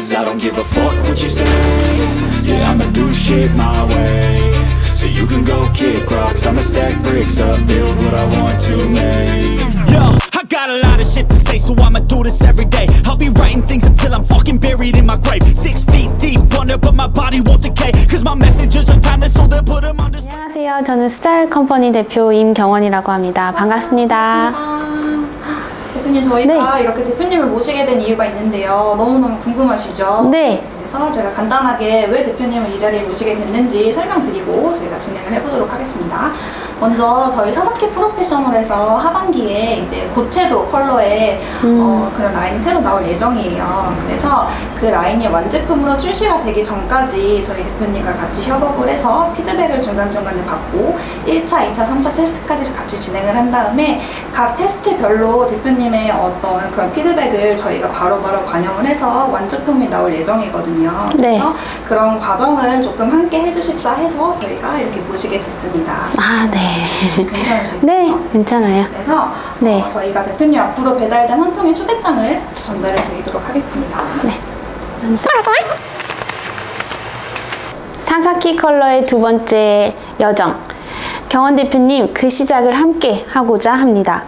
Cause I don't give a fuck what you say Yeah, I'ma do shit my way So you can go kick rocks I'ma stack bricks up, build what I want to make Yo, I got a lot of shit to say, so I'ma do this every day. I'll be writing things until I'm fucking buried in my grave. Six feet deep under, but my body won't decay. Cause my messages are timeless, so they'll put them on display. 안녕하세요. 저는 스타일 컴퍼니 대표 임경원이라고 합니다. 반갑습니다. 아, 대표님 저희가 네. 이렇게 대표님을 모시게 된 이유가 있는데요. 너무너무 궁금하시죠? 네. 그래서 제가 간단하게 왜 대표님을 이 자리에 모시게 됐는지 설명드리고 저희가 진행을 해보도록 하겠습니다. 먼저 저희 사사키 프로페셔널에서 하반기에 이제 고채도 컬러의 어, 그런 라인이 새로 나올 예정이에요. 그래서 그 라인이 완제품으로 출시가 되기 전까지 저희 대표님과 같이 협업을 해서 피드백을 중간중간에 받고 1차, 2차, 3차 테스트까지 같이 진행을 한 다음에 각 테스트별로 대표님의 어떤 그런 피드백을 저희가 바로 바로 반영을 해서 완제품이 나올 예정이거든요. 네. 그래서 그런 과정을 조금 함께 해주십사 해서 저희가 이렇게 모시게 됐습니다. 아, 네. 괜찮으실까요? 네, 괜찮아요. 그래서 네. 어, 저희가 대표님 앞으로 배달된 한 통의 초대장을 전달해 드리도록 하겠습니다. 네. 사사키 컬러의 두 번째 여정. 경원 대표님 그 시작을 함께 하고자 합니다.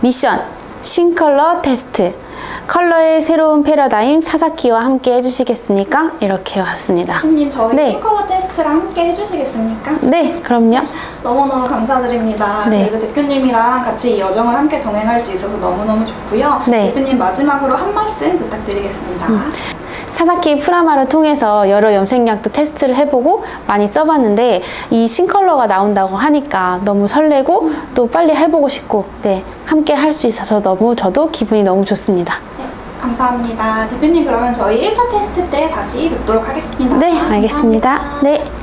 미션 신컬러 테스트. 컬러의 새로운 패러다임 사사키와 함께 해주시겠습니까? 이렇게 왔습니다. 대표님 저희 네. 핑컬러 테스트랑 함께 해주시겠습니까? 네, 그럼요. 너무너무 감사드립니다. 네. 저희도 대표님이랑 같이 이 여정을 함께 동행할 수 있어서 너무너무 좋고요. 네. 음. 대표님 마지막으로 한 말씀 부탁드리겠습니다. 사사키 프라마를 통해서 여러 염색약도 테스트를 해보고 많이 써봤는데 이 신컬러가 나온다고 하니까 너무 설레고 또 빨리 해보고 싶고 네 함께 할 수 있어서 너무 저도 기분이 너무 좋습니다. 네, 감사합니다. 대표님 그러면 저희 1차 테스트 때 다시 뵙도록 하겠습니다. 네 알겠습니다. 감사합니다. 네.